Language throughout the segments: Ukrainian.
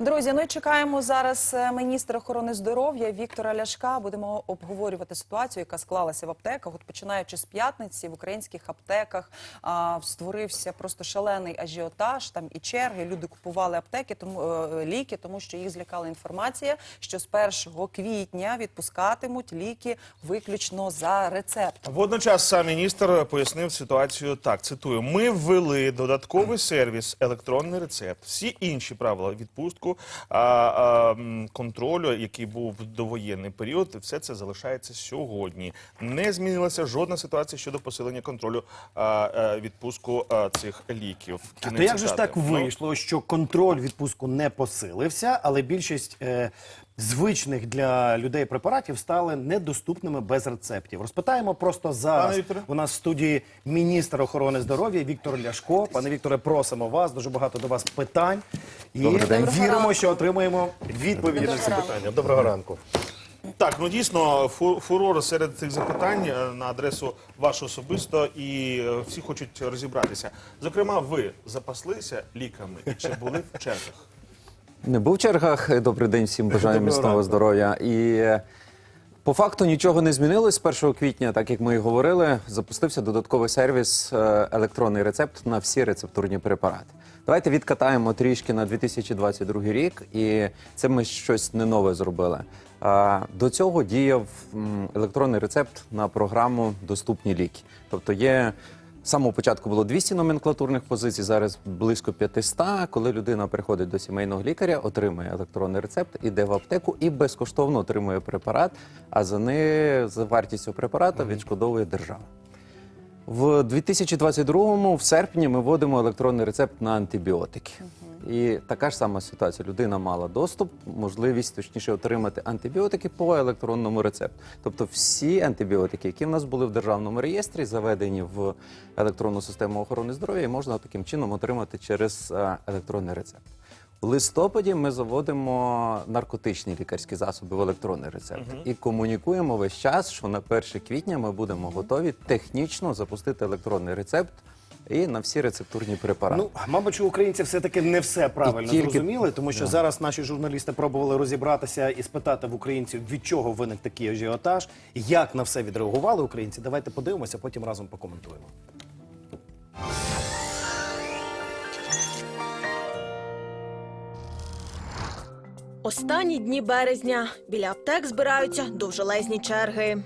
Друзі, ну і чекаємо зараз е, міністра охорони здоров'я Віктора Ляшка. Будемо обговорювати ситуацію, яка склалася в аптеках. От починаючи з п'ятниці в українських аптеках а, створився просто шалений ажіотаж. Там і черги. Люди купували аптеки, тому е, ліки, тому що їх злякала інформація, що з 1 квітня відпускатимуть ліки виключно за рецептом. Водночас сам міністр пояснив ситуацію так: цитую: ми ввели додатковий сервіс електронний рецепт. Всі інші правила відпустку а, а, контролю, який був в довоєнний період, все це залишається сьогодні. Не змінилася жодна ситуація щодо посилення контролю а, а, відпуску а, цих ліків. А то як же ж так Ну, вийшло, що контроль відпуску не посилився, але більшість е, звичних для людей препаратів стали недоступними без рецептів? Розпитаємо просто зараз. У нас в студії міністр охорони здоров'я Віктор Ляшко. Пане Вікторе, просимо вас. Дуже багато до вас питань. І Доброго віримо, що отримаємо відповіді на ці питання. Доброго ранку. Так, ну дійсно, фу- фурор серед цих запитань е, на адресу вашу особисто, і е, всі хочуть розібратися. Зокрема, ви запаслися ліками і чи були в чергах? Не був в чергах. Добрий день всім бажаю міцного здоров'я. І е, по факту нічого не змінилось. З 1 квітня, так як ми і говорили, запустився додатковий сервіс е, електронний рецепт на всі рецептурні препарати. Давайте відкатаємо трішки на 2022 рік, і це ми щось не нове зробили. До цього діяв електронний рецепт на програму Доступні ліки. Тобто є самого початку було 200 номенклатурних позицій, зараз близько 500. Коли людина приходить до сімейного лікаря, отримує електронний рецепт, іде в аптеку і безкоштовно отримує препарат, а за не за вартістю препарата відшкодовує держава. В 2022-му, в серпні, ми вводимо електронний рецепт на антибіотики. І така ж сама ситуація. Людина мала доступ, можливість точніше отримати антибіотики по електронному рецепту. Тобто всі антибіотики, які в нас були в державному реєстрі, заведені в електронну систему охорони здоров'я, і можна таким чином отримати через е, електронний рецепт. У листопаді ми заводимо наркотичні лікарські засоби в електронний рецепт і комунікуємо весь час, що на 1 квітня ми будемо готові технічно запустити електронний рецепт і на всі рецептурні препарати. Ну, мабуть, що українці все-таки не все правильно І тільки- зрозуміли, тому що зараз наші журналісти пробували розібратися і спитати в українців, від чого виник такий ажіотаж, як на все відреагували українці. Давайте подивимося, потім разом покоментуємо. Останні дні березня біля аптек збираються довжелезні черги.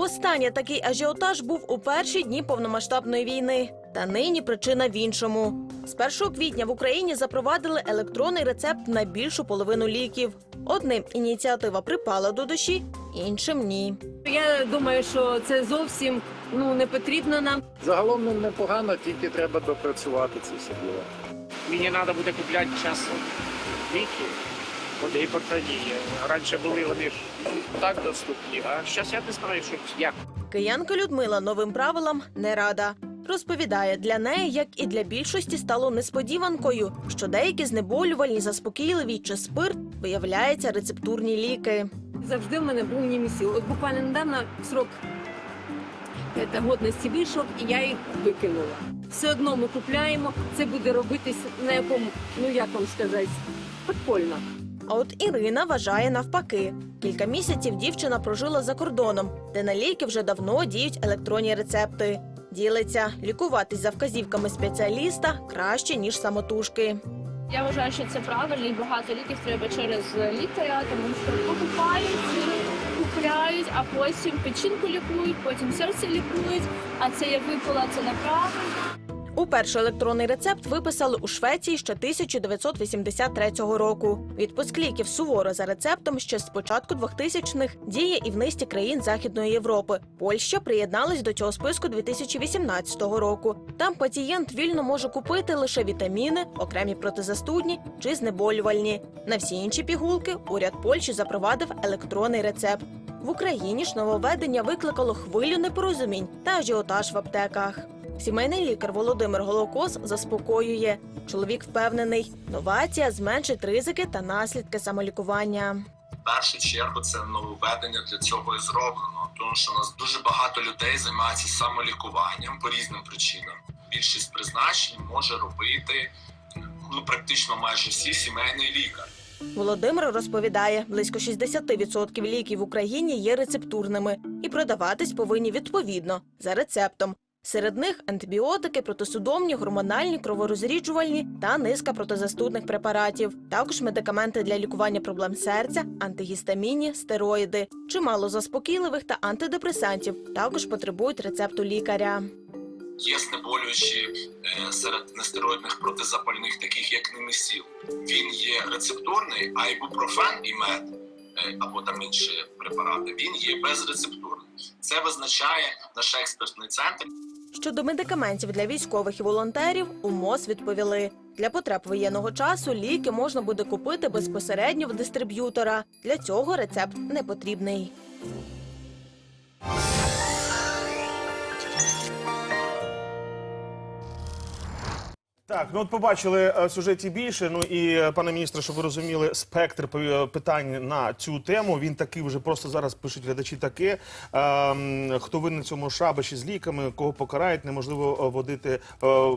Востаннє такий ажіотаж був у перші дні повномасштабної війни. Та нині причина в іншому. З 1 квітня в Україні запровадили електронний рецепт на більшу половину ліків. Одним ініціатива припала до душі, іншим ні. Я думаю, що це зовсім ну не потрібно нам. Загалом ну, непогано, тільки треба допрацювати це все діло. Мені треба буде купляти час ліки по гіпертонії. Раніше були вони так доступні, а зараз я не знаю, що як. Киянка Людмила новим правилам не рада. Розповідає, для неї, як і для більшості, стало несподіванкою, що деякі знеболювальні, заспокійливі чи спирт виявляється рецептурні ліки. Завжди в мене був німісіл. От буквально недавно срок годності вийшов, і я їх викинула. Все одно ми купляємо. Це буде робитись на якому, ну як вам сказати, подпольно. А от Ірина вважає навпаки. Кілька місяців дівчина прожила за кордоном, де на ліки вже давно діють електронні рецепти. Ділиться, лікуватись за вказівками спеціаліста краще ніж самотужки. Я вважаю, що це правильно і багато ліків треба через лікаря, тому що покупають, купляють, а потім печінку лікують, потім серце лікують. А це я випила, це неправильно. Уперше електронний рецепт виписали у Швеції ще 1983 року. Відпуск ліків суворо за рецептом ще з початку 2000-х діє і в низці країн Західної Європи. Польща приєдналась до цього списку 2018 року. Там пацієнт вільно може купити лише вітаміни, окремі протизастудні чи знеболювальні. На всі інші пігулки уряд Польщі запровадив електронний рецепт. В Україні ж нововведення викликало хвилю непорозумінь та ажіотаж в аптеках. Сімейний лікар Володимир Голокос заспокоює. Чоловік впевнений, новація зменшить ризики та наслідки самолікування. В першу чергу це нововведення для цього і зроблено, тому що у нас дуже багато людей займається самолікуванням по різним причинам. Більшість призначень може робити ну практично майже всі сімейний лікар. Володимир розповідає, близько 60% ліків в Україні є рецептурними і продаватись повинні відповідно за рецептом. Серед них антибіотики, протисудомні, гормональні, кроворозріджувальні та низка протизастудних препаратів. Також медикаменти для лікування проблем серця, антигістамінні, стероїди, чимало заспокійливих та антидепресантів також потребують рецепту лікаря. Є знеболюючі е, серед нестероїдних протизапальних, таких як немесіл. Він є рецептурний, а ібупрофен і мед е, або там інші препарати. Він є безрецептурний. Це визначає наш експертний центр. Щодо медикаментів для військових і волонтерів, у МОЗ відповіли. Для потреб воєнного часу ліки можна буде купити безпосередньо в дистриб'ютора. Для цього рецепт не потрібний. Так, ну от побачили е, сюжеті більше. Ну і е, пане міністре, щоб ви розуміли, спектр пи- питань на цю тему. Він такий вже просто зараз пишуть глядачі. Таке ем, хто винен цьому шабаші з ліками, кого покарають, неможливо е, водити е,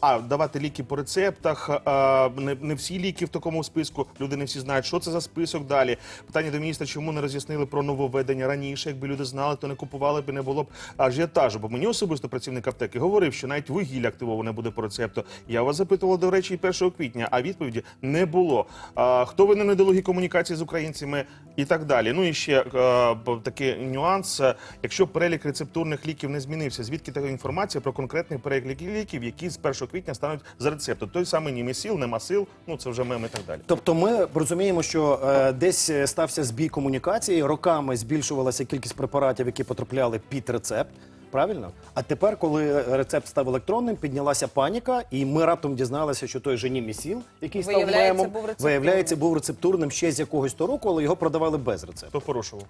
а давати ліки по рецептах. е, не, не всі ліки в такому списку. Люди не всі знають, що це за список. Далі питання до міністра, чому не роз'яснили про нововведення раніше. Якби люди знали, то не купували б і не було б ажіотажу. Бо мені особисто працівник аптеки говорив, що навіть вугілля активоване буде по рецепту. Я вас запитував, до речі, і 1 квітня, а відповіді не було. А, хто винен в недолугій комунікації з українцями і так далі. Ну і ще е, такий нюанс. Якщо перелік рецептурних ліків не змінився, звідки така інформація про конкретний перелік ліків, які з 1 квітня стануть за рецептом? Той самий німесіл, немасил, ну це вже меми і так далі. Тобто ми розуміємо, що е, десь стався збій комунікації, роками збільшувалася кількість препаратів, які потрапляли під рецепт. Правильно? А тепер, коли рецепт став електронним, піднялася паніка, і ми раптом дізналися, що той жені місіл, який став Виявляється, мемом, був рецептурним. виявляється, був рецептурним ще з якогось то року, але його продавали без рецепту. Хто порушував?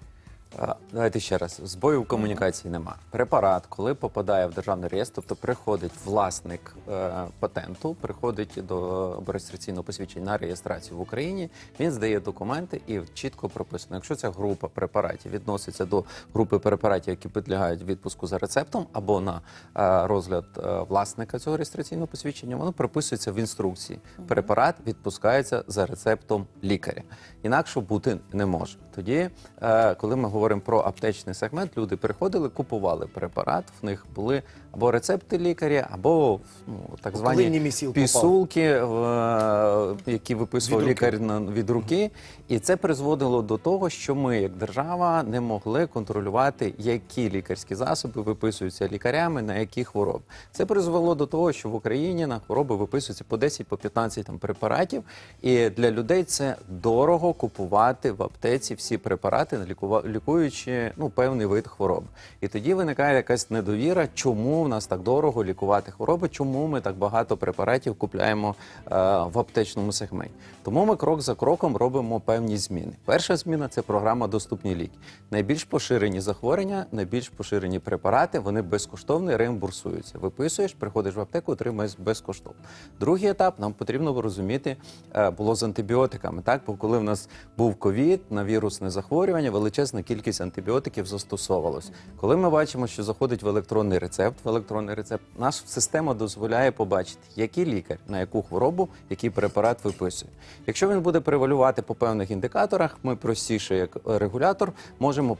А, Давайте ще раз. Збою в комунікації нема. Препарат, коли попадає в державний реєстр, тобто приходить власник е, патенту, приходить до реєстраційного посвідчення на реєстрацію в Україні. Він здає документи і чітко прописано. Якщо ця група препаратів відноситься до групи препаратів, які підлягають відпуску за рецептом, або на е, розгляд е, власника цього реєстраційного посвідчення, воно прописується в інструкції. Препарат відпускається за рецептом лікаря. Інакше бути не може. Тоді, е, коли ми говоримо про аптечний сегмент, люди приходили, купували препарат. В них були або рецепти лікаря, або ну, так звані пісулки, е, які виписував Від лікар на від руки. І це призводило до того, що ми, як держава, не могли контролювати, які лікарські засоби виписуються лікарями на які хвороби. Це призвело до того, що в Україні на хвороби виписується по 10 по 15 там препаратів. І для людей це дорого купувати в аптеці всі препарати, лікуючи ну певний вид хвороб. І тоді виникає якась недовіра, чому в нас так дорого лікувати хвороби, чому ми так багато препаратів купляємо е, в аптечному сегменті. Тому ми крок за кроком робимо певні зміни. Перша зміна це програма Доступні ліки. Найбільш поширені захворювання, найбільш поширені препарати, вони безкоштовно реімбурсуються. Виписуєш, приходиш в аптеку, отримаєш безкоштовно. Другий етап нам потрібно розуміти е, було з антибіотиками. Так, бо коли в нас був ковід на вірусне захворювання, величезна кількість антибіотиків застосовувалась. Коли ми бачимо, що заходить в електронний рецепт, електронний рецепт, наша система дозволяє побачити, який лікар на яку хворобу який препарат виписує. Якщо він буде превалювати по певних індикаторах, ми простіше, як регулятор, можемо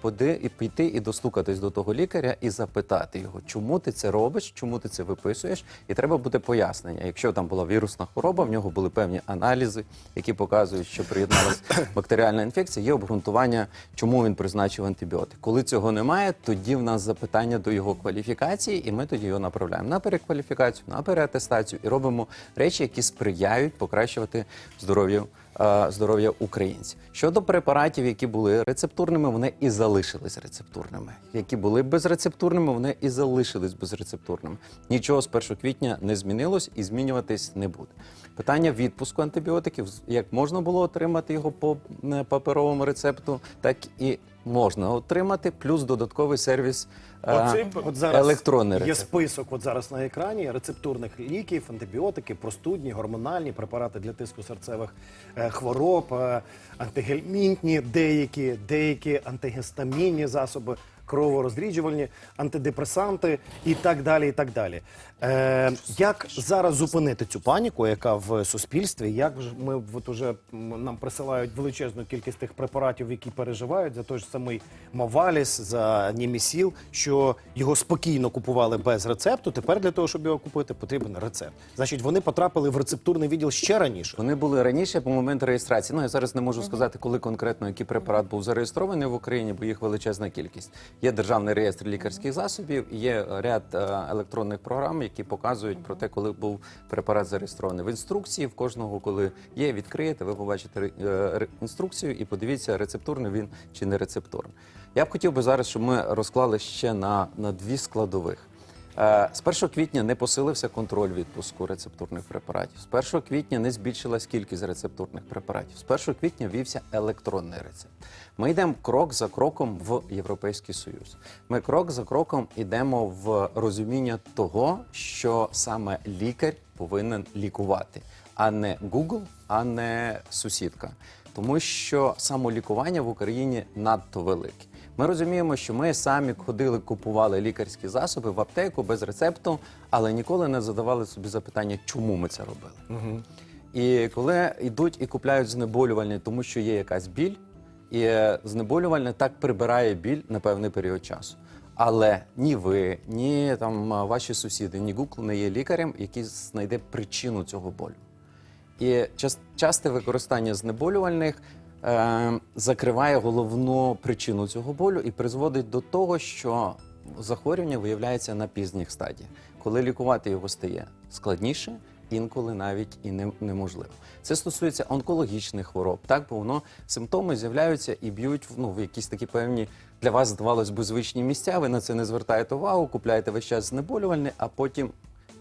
піти і достукатись до того лікаря і запитати його, чому ти це робиш, чому ти це виписуєш, і треба буде пояснення. Якщо там була вірусна хвороба, в нього були певні аналізи, які показують, що приєдналася бактеріальна інфекція. Є обґрунтування, чому він призначив антибіотик. Коли цього немає, тоді в нас запитання до його кваліфікації, і ми тоді його направляємо на перекваліфікацію, на переатестацію і робимо речі, які сприяють покращувати здоров'я. е, Здоров'я українців щодо препаратів, які були рецептурними, вони і залишились рецептурними. Які були безрецептурними, вони і залишились безрецептурними. Нічого з 1 квітня не змінилось і змінюватись не буде. Питання відпуску антибіотиків, як можна було отримати його по е, паперовому рецепту, так і можна отримати, плюс додатковий сервіс е, Оцей От зараз електронний є рецепт. список от зараз на екрані рецептурних ліків, антибіотики, простудні, гормональні препарати для тиску серцевих е, хвороб, е, антигельмінтні, деякі, деякі антигістамінні засоби, кроворозріджувальні, антидепресанти і так далі. І так далі. Е, як зараз зупинити цю паніку, яка в суспільстві? Як ми от уже нам присилають величезну кількість тих препаратів, які переживають за той ж самий Маваліс, за Німісіл, що його спокійно купували без рецепту. Тепер для того, щоб його купити, потрібен рецепт. Значить, вони потрапили в рецептурний відділ ще раніше. Вони були раніше по моменту реєстрації. Ну я зараз не можу сказати, коли конкретно який препарат був зареєстрований в Україні, бо їх величезна кількість. Є державний реєстр лікарських засобів, є ряд е, електронних програм, які показують про те, коли був препарат зареєстрований. В інструкції в кожного, коли є, відкриєте, ви побачите е, інструкцію і подивіться, рецептурний він чи не рецептурний. Я б хотів би зараз, щоб ми розклали ще на, на дві складових. Е, З 1 квітня не посилився контроль відпуску рецептурних препаратів. З 1 квітня не збільшилась кількість рецептурних препаратів. З 1 квітня ввівся електронний рецепт. Ми йдемо крок за кроком в Європейський Союз. Ми крок за кроком йдемо в розуміння того, що саме лікар повинен лікувати, а не Google, а не сусідка. Тому що самолікування в Україні надто велике. Ми розуміємо, що ми самі ходили, купували лікарські засоби в аптеку без рецепту, але ніколи не задавали собі запитання, чому ми це робили. І коли йдуть і купляють знеболювальні, тому що є якась біль, і е, знеболювальне так прибирає біль на певний період часу. Але ні ви, ні там ваші сусіди, ні Google не є лікарем, який знайде причину цього болю. І час, часте використання знеболювальних закриває головну причину цього болю і призводить до того, що захворювання виявляється на пізніх стадіях, коли лікувати його стає складніше, інколи навіть і не, неможливо. Це стосується онкологічних хвороб, так бо воно симптоми з'являються і б'ють ну, в якісь такі певні для вас здавалось би звичні місця. Ви на це не звертаєте увагу, купляєте весь час знеболювальне, а потім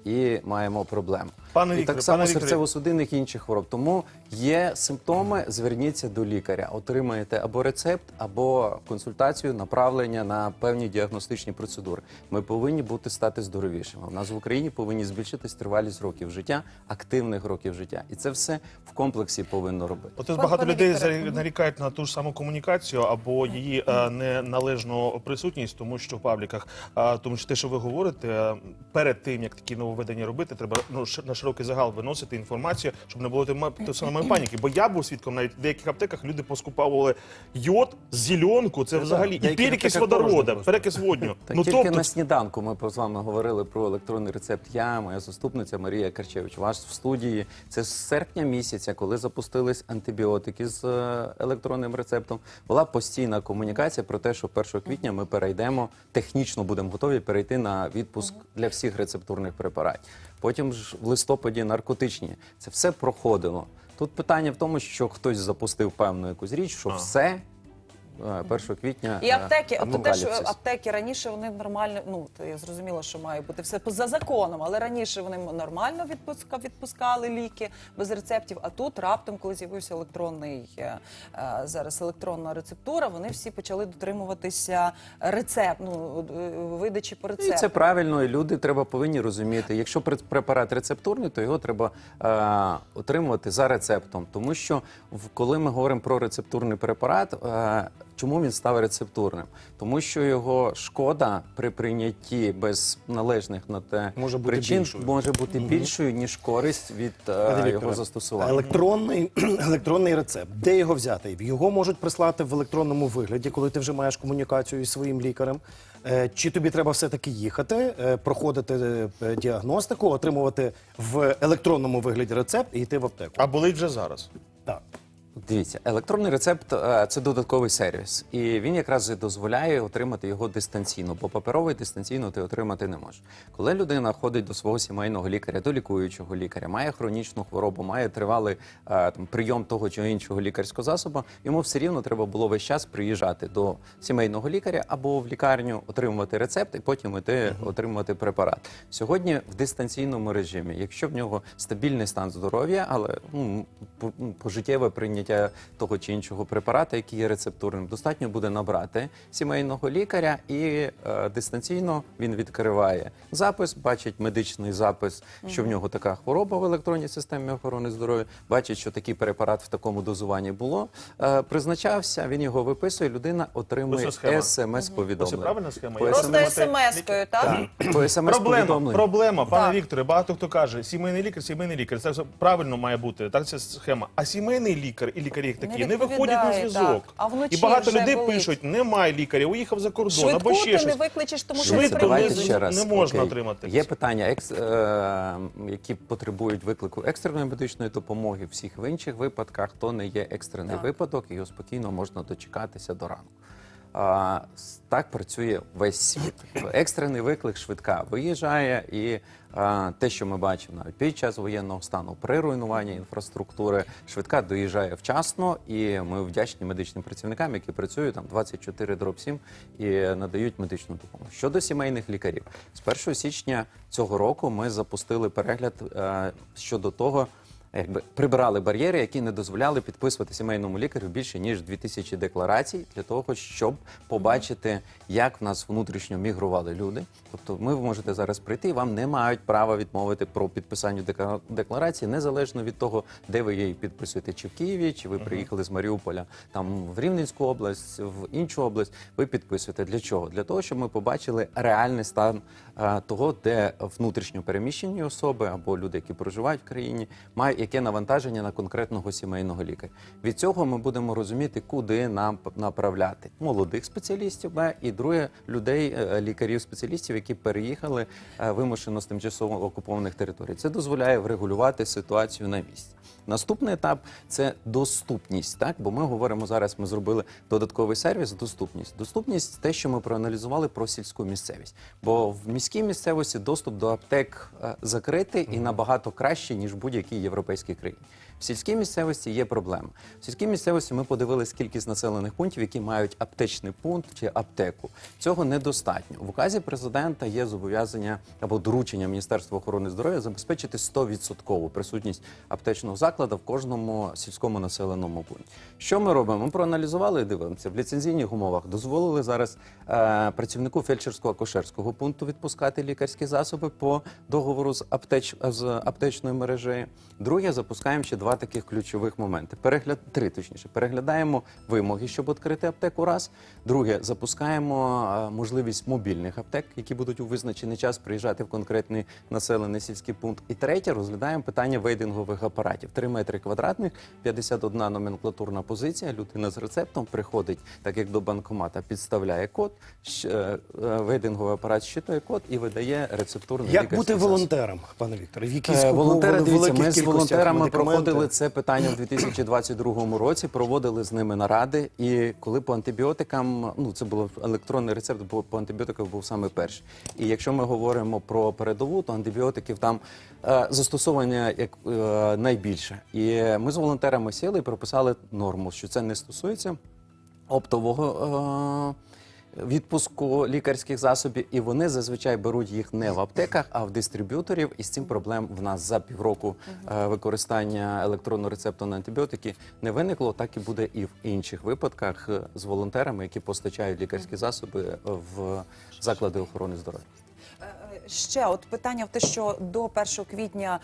і маємо проблему. Пане і Вікторе, так само пане Вікторе. серцево-судинних і інших хвороб. Тому є симптоми, зверніться до лікаря, отримаєте або рецепт, або консультацію, направлення на певні діагностичні процедури. Ми повинні бути стати здоровішими. У нас в Україні повинні збільшитись тривалість років життя, активних років життя, і це все в комплексі повинно робити. От багато пане людей Вікторе, зарі- нарікають на ту ж саму комунікацію або її е, неналежну присутність, тому що в пабліках, е, тому що те, що ви говорите, е, перед тим як такі нововведення робити, треба ну на широкий загал виносити інформацію, щоб не було тої ма- самої паніки. Бо я був свідком навіть в деяких аптеках люди поскуповували йод, зеленку, це взагалі і перекис водорода, перекис водню. Ну тільки тобто на сніданку ми з вами говорили про електронний рецепт. Я, моя заступниця Марія Карчевич, ваш в студії. Це з серпня місяця, коли запустились антибіотики з е, електронним рецептом. Була постійна комунікація про те, що 1 квітня ми перейдемо технічно будемо готові перейти на відпуск для всіх рецептурних препаратів. Потім ж в листопаді наркотичні. Це все проходило. Тут питання в тому, що хтось запустив певну якусь річ, що все. Е, 1 квітня І аптеки, е, от теж апокаліпсис. аптеки раніше вони нормально. Ну то я зрозуміла, що має бути все за законом, але раніше вони нормально відпуска, відпускали ліки без рецептів. А тут раптом, коли з'явився електронний е, е, зараз електронна рецептура, вони всі почали дотримуватися рецепт, ну е, видачі по І рецепту. це правильно, і люди треба повинні розуміти. Якщо препарат рецептурний, то його треба е, отримувати за рецептом. Тому що коли ми говоримо про рецептурний препарат, е, чому він став рецептурним? Тому що його шкода при прийнятті без належних на те Може бути причин більшою. може бути більшою ніж користь від е, Пане його Вікторе, застосування. Електронний, електронний рецепт. Де його взяти? Його можуть прислати в електронному вигляді, коли ти вже маєш комунікацію із своїм лікарем. Е, Чи тобі треба все-таки їхати, е, проходити е, діагностику, отримувати в електронному вигляді рецепт і йти в аптеку? а болить вже зараз. Так. Дивіться, електронний рецепт е, це додатковий сервіс, і він якраз і дозволяє отримати його дистанційно, бо паперовий дистанційно ти отримати не можеш. Коли людина ходить до свого сімейного лікаря, до лікуючого лікаря, має хронічну хворобу, має тривалий е, там прийом того чи іншого лікарського засобу, йому все рівно треба було весь час приїжджати до сімейного лікаря або в лікарню, отримувати рецепт і потім іти отримувати препарат. Сьогодні в дистанційному режимі, якщо в нього стабільний стан здоров'я, але ну, по- пожиттєве прийняття прийняття того чи іншого препарата, який є рецептурним, достатньо буде набрати сімейного лікаря і е, дистанційно він відкриває запис, бачить медичний запис, що в нього така хвороба в електронній системі охорони здоров'я, бачить, що такий препарат в такому дозуванні було, е, призначався, він його виписує, людина отримує смс-повідомлення. Ось правильна схема? Просто смс-кою, так? По Проблема, проблема, пане Вікторе. Багато хто каже, сімейний лікар, сімейний лікар. Це правильно має бути. Так це схема. А сімейний лікар і лікарі як такі не, виходять на зв'язок. А вночі і багато вже людей болить. пишуть: немає лікаря, уїхав за кордон Швидку або ще ти щось. не викличеш, тому що Швидко не не- ще раз. не можна Окей. отримати. Є питання, екс, е, які потребують виклику екстреної медичної допомоги. Всіх в інших випадках то не є екстрений Так. випадок, його спокійно можна дочекатися до ранку. А, так працює весь світ. Екстрений виклик швидка виїжджає, і а, те, що ми бачимо навіть під час воєнного стану при руйнуванні інфраструктури, швидка доїжджає вчасно, і ми вдячні медичним працівникам, які працюють там 24 дроб 7 і надають медичну допомогу. Щодо сімейних лікарів, з 1 січня цього року ми запустили перегляд е, щодо того. Якби прибирали бар'єри, які не дозволяли підписувати сімейному лікарю більше ніж 2000 декларацій для того, щоб побачити, як в нас внутрішньо мігрували люди. Тобто, ми ви можете зараз прийти, і вам не мають права відмовити про підписання декларації, незалежно від того, де ви її підписуєте, чи в Києві, чи ви приїхали з Маріуполя, там в Рівненську область, в іншу область. Ви підписуєте для чого? Для того, щоб ми побачили реальний стан е, того, де внутрішньо переміщені особи або люди, які проживають в країні, мають яке навантаження на конкретного сімейного лікаря. Від цього ми будемо розуміти, куди нам направляти молодих спеціалістів, і друге людей, е, лікарів-спеціалістів, які переїхали е, вимушено з тимчасово окупованих територій. Це дозволяє врегулювати ситуацію на місці. Наступний етап це доступність. Так, бо ми говоримо зараз. Ми зробили додатковий сервіс. Доступність. Доступність те, що ми проаналізували про сільську місцевість. Бо в міській місцевості доступ до аптек е, закритий і набагато краще ніж будь-якій європейській країні. В сільській місцевості є проблема. В сільській місцевості ми подивилися кількість населених пунктів, які мають аптечний пункт чи аптеку. Цього недостатньо. В указі президента є зобов'язання або доручення Міністерства охорони здоров'я забезпечити 100% присутність аптечного закладу в кожному сільському населеному пункті. Що ми робимо? Ми проаналізували і дивимося в ліцензійних умовах. Дозволили зараз е, працівнику фельдшерсько-акушерського пункту відпускати лікарські засоби по договору з аптеч з аптечною мережею. Друге, запускаємо ще два таких ключових моменти. Перегляд три точніше. Переглядаємо вимоги, щоб відкрити аптеку. Раз друге, запускаємо можливість мобільних аптек, які будуть у визначений час приїжджати в конкретний населений сільський пункт. І третє, розглядаємо питання вейдингових апаратів. 3 метри квадратних, 51 номенклатурна позиція. Людина з рецептом приходить, так як до банкомата, підставляє код, е, е, вейдинговий апарат щитує код і видає рецептурний Як бути волонтером, пане Вікторе? В якій Е, Волонтери, дивіться, ми з волонтерами медикаменти? Проходили це питання в 2022 році, проводили з ними наради. І коли по антибіотикам, ну це було електронний рецепт, бо по антибіотикам був саме перший. І якщо ми говоримо про передову, то антибіотиків там е, застосовування як е, найбільше. І ми з волонтерами сіли і прописали норму, що це не стосується оптового. Е, відпуску лікарських засобів, і вони зазвичай беруть їх не в аптеках, а в дистриб'юторів. І з цим проблем в нас за півроку е, використання електронного рецепту на антибіотики не виникло. Так і буде і в інших випадках е, з волонтерами, які постачають лікарські засоби е, в заклади охорони здоров'я. Ще от питання в те, що до 1 квітня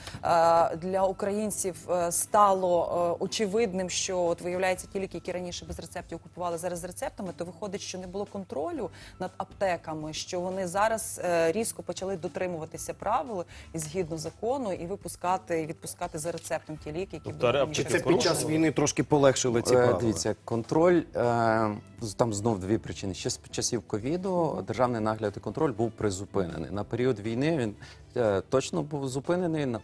е, для українців е, стало е, очевидним, що от виявляється ті ліки, які раніше без рецептів купували зараз з рецептами, то виходить, що не було контролю над аптеками, що вони зараз е, різко почали дотримуватися правил і згідно закону і випускати і відпускати за рецептом ті ліки, які Тобто були Чи раніше. це під час війни трошки полегшили ці Е, правила? Дивіться, контроль е, з- там знов дві причини. Ще з часів ковіду державний нагляд і контроль був призупинений. На період війни він е, точно був зупинений,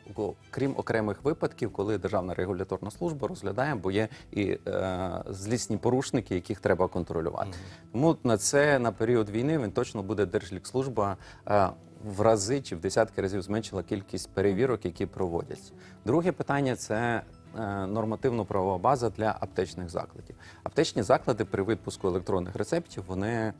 крім окремих випадків, коли державна регуляторна служба розглядає, бо є і е, злісні порушники, яких треба контролювати. Тому на це на період війни він точно буде Держлікслужба. Е, в рази чи в десятки разів зменшила кількість перевірок, які проводяться. Друге питання це нормативно-правова база для аптечних закладів. Аптечні заклади при відпуску електронних рецептів вони е,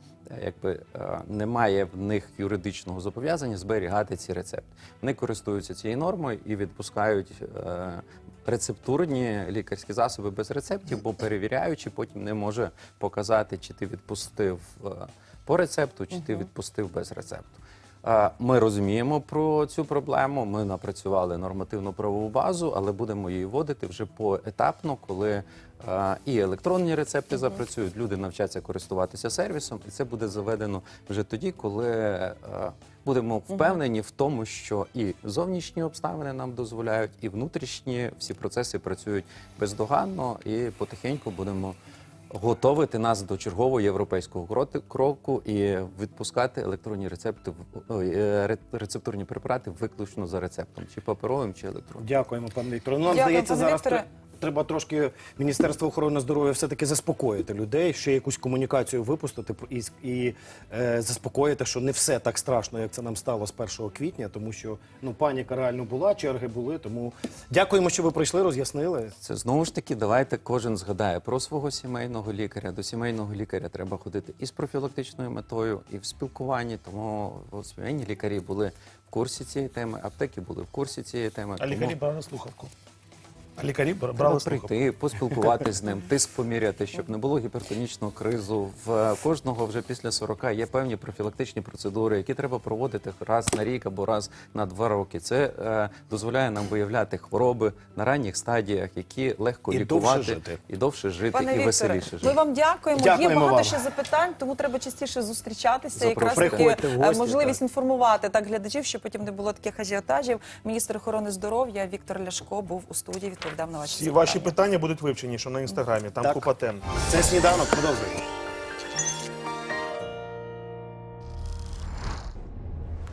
якби е, немає в них юридичного зобов'язання зберігати ці рецепти. Вони користуються цією нормою і відпускають. е, рецептурні лікарські засоби без рецептів, бо перевіряючи, потім не може показати, чи ти відпустив е, по рецепту, чи ти відпустив без рецепту. Е, Ми розуміємо про цю проблему. Ми напрацювали нормативну правову базу, але будемо її вводити вже поетапно, коли е, і електронні рецепти запрацюють, люди навчаться користуватися сервісом, і це буде заведено вже тоді, коли е, будемо впевнені в тому, що і зовнішні обставини нам дозволяють, і внутрішні всі процеси працюють бездоганно, і потихеньку будемо готовити нас до чергового європейського кроку і відпускати електронні рецепти в- ой, е, рецептурні препарати виключно за рецептом, чи паперовим, чи електронним. Дякуємо, пане Вікторе. Ну, нам Дякую, здається, зараз Вікторе. Тре- треба трошки Міністерство охорони здоров'я все-таки заспокоїти людей, ще якусь комунікацію випустити і, і е, заспокоїти, що не все так страшно, як це нам стало з 1 квітня, тому що ну паніка реально була, черги були. Тому дякуємо, що ви прийшли, роз'яснили. Це знову ж таки, давайте кожен згадає про свого сімейного лікаря. До сімейного лікаря треба ходити і з профілактичною метою, і в спілкуванні. Тому от, сімейні лікарі були в курсі цієї теми, аптеки були в курсі цієї теми. А тому- лікарі брали слухавку. А лікарі бра- Треба брали слухавку. прийти, поспілкуватися з ним, тиск поміряти, щоб не було гіпертонічного кризу. В кожного вже після 40 є певні профілактичні процедури, які треба проводити раз на рік або раз на два роки. Це е, дозволяє нам виявляти хвороби на ранніх стадіях, які легко І лікувати довше жити. і довше жити, Пане і Вікторе, веселіше жити. ми вам дякуємо. Дякуємо Є багато вам. ще запитань, тому треба частіше зустрічатися. Якраз Запрошуйте. таки Приходьте в е, гості, можливість так. інформувати так глядачів, щоб потім не було таких ажіотажів. Міністр охорони здоров'я Віктор Ляшко був у студії. Відповідав на ваші Всі запитання. ваші питання будуть вивчені, що на інстаграмі. Там Так. купа тем. Це сніданок. Продовжуємо.